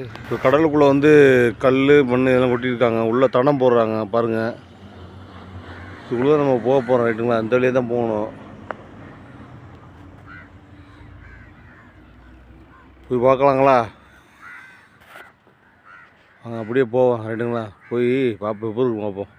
இப்போ கடலுக்குள்ளே வந்து கல் மண் இதெல்லாம் கொட்டியிருக்காங்க. உள்ளே தடம் போடுறாங்க. பாருங்கள் இதுக்குள்ளே நம்ம போக போகிறோம் ரைட்டுங்களா? அந்த வழியே தான் போகணும். போய் பார்க்கலாங்களா? அங்கே அப்படியே போவோம். ரைட்டுங்களா? போய் பார்ப்போம். எப்படி இருக்கும் பார்ப்போம்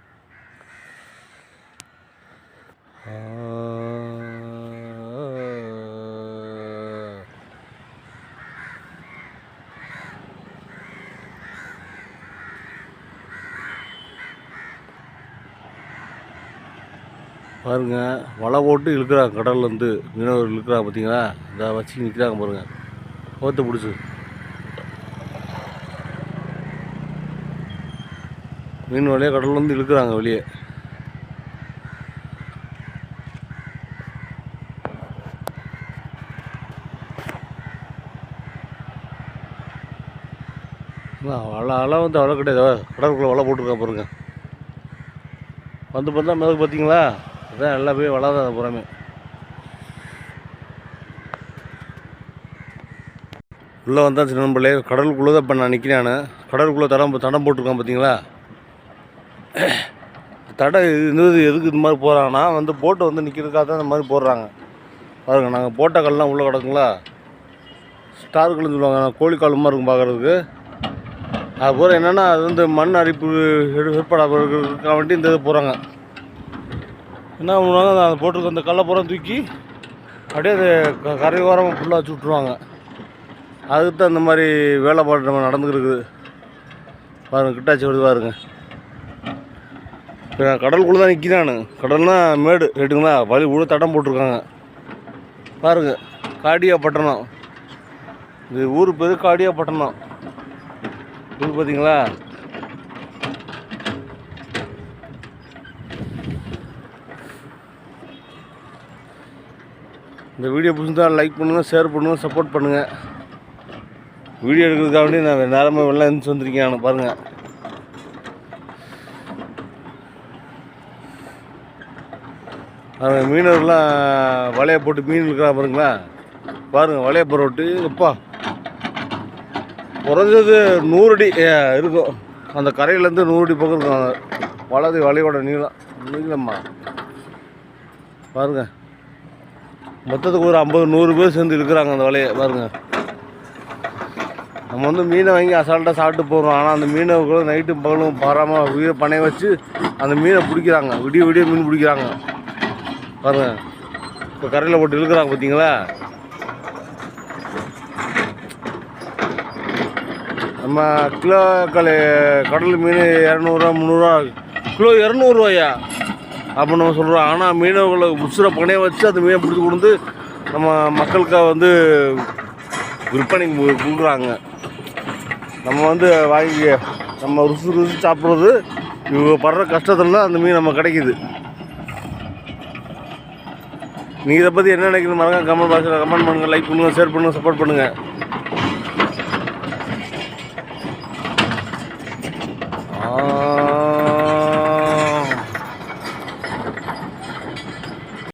பாருங்க வலை போட்டு இழுக்கிறாங்க. கடல்லேருந்து மீனவர் இழுக்கிறாங்க பார்த்தீங்களா இதை வச்சு நிற்கிறாங்க பாருங்க. கோத்து பிடிச்சி. மீன் வலையை கடல்லேருந்து இழுக்கிறாங்க வெளியே. வலை அலை வந்து அவ்வளோ கிடையாது. கடலுக்குள்ளே வலை போட்டிருக்கா பாருங்க. வந்து பார்த்தா மிதக்கு பார்த்தீங்களா அதான் நல்லா போய் வளராத புறமே. உள்ளே வந்தாச்சு நண்பர்களே கடலுக்குள்ளே தான் இப்போ நான் நிற்கிறேன் கடலுக்குள்ளே தடம் தடம் போட்டிருக்கான் பார்த்தீங்களா? தடை இருந்தது எதுக்கு இந்த மாதிரி போகிறாங்கன்னா வந்து போட்டு வந்து நிற்கிறதுக்காக தான் இந்த மாதிரி போடுறாங்க. பாருங்க நாங்கள் போட்ட கல்லாம் உள்ளே கிடக்குங்களா? ஸ்டார் கல்லுன்னு சொல்லுவாங்க கோழி காலமாக இருக்கும் பார்க்குறதுக்கு. அது போகிற என்னென்னா அது வந்து மண் அரிப்பு ஏற்படாத வேண்டி இந்த இது போகிறாங்க என்ன பண்ணுவாங்க அந்த போட்டிருக்க அந்த கல்லை தூக்கி அப்படியே அது க- கரை ஓரமாக ஃபுல்லாக வச்சு விட்ருவாங்க அதுக்கு தான் இந்த மாதிரி வேலைப்பாடு நம்ம நடந்துக்கிட்டு பாருங்க கிட்டாச்சி வருது பாருங்க. இப்போ நான் கடலுக்குள்ளே தான் நிற்கிறானு கடல்னா மேடு ரைட்டுங்களா வழி உள்ள தடம் போட்டிருக்காங்க. பாருங்க காடியாப்பட்டினம். இது ஊர் பேர் காடியாப்பட்டினம். ஊர் பார்த்தீங்களா இந்த வீடியோ பிடிச்சிருந்தா லைக் பண்ணுங்கள் ஷேர் பண்ணுங்கள் சப்போர்ட் பண்ணுங்கள் வீடியோ எடுக்கிறதுக்காக வேண்டி நான் நேரமாக வெளில எழுந்து வந்திருக்கேன் நான் பாருங்கள் அவன் மீனவர்கள்லாம் வலையை போட்டு மீன் இருக்கிறா பாருங்களா. பாருங்கள் வலையை போட்டு எப்பா. குறைஞ்சது நூறு அடி இருக்கும். அந்த கரையிலேருந்து நூறு அடி பக்கம் இருக்கும். வலது வலையோட நீளம். நீளம்மா. பாருங்கள் மொத்தத்துக்கு ஒரு ஐம்பது நூறு பேர் சேர்ந்து இருக்கிறாங்க அந்த வலையை பாருங்கள் நம்ம வந்து மீனை வாங்கி அசால்ட்டாக சாப்பிட்டு போகிறோம் ஆனால் அந்த மீனை கூட நைட்டும் பகலும் பாராமல் உயிரை பணைய வச்சு அந்த மீனை பிடிக்கிறாங்க. விடிய விடிய மீன் பிடிக்கிறாங்க. பாருங்க. இப்போ கரையில் போட்டு இழுக்கிறாங்க பார்த்தீங்களா நம்ம கிலோ கலை கடல் மீன் இரநூறுவா முந்நூறுரூவா கிலோ இரநூறுவாயா? அப்போ நம்ம சொல்கிறோம் ஆனால் மீனவர்களை முசுரை பணைய வச்சு அந்த மீனை பிடிச்சி கொண்டு நம்ம மக்களுக்காக வந்து விற்பனைக்கு கொடுக்குறாங்க. நம்ம வந்து வாங்கி நம்ம ருசி ருசி சாப்பிட்றது இவங்க படுற கஷ்டத்துல தான் அந்த மீன் நம்ம கிடைக்குது. நீங்கள் இதை பற்றி என்ன நினைக்கிறீங்க மறக்காம கமெண்ட் பாக்ஸில் கமெண்ட் பண்ணுங்கள் லைக் பண்ணுங்கள் ஷேர் பண்ணுங்கள் சப்போர்ட் பண்ணுங்கள்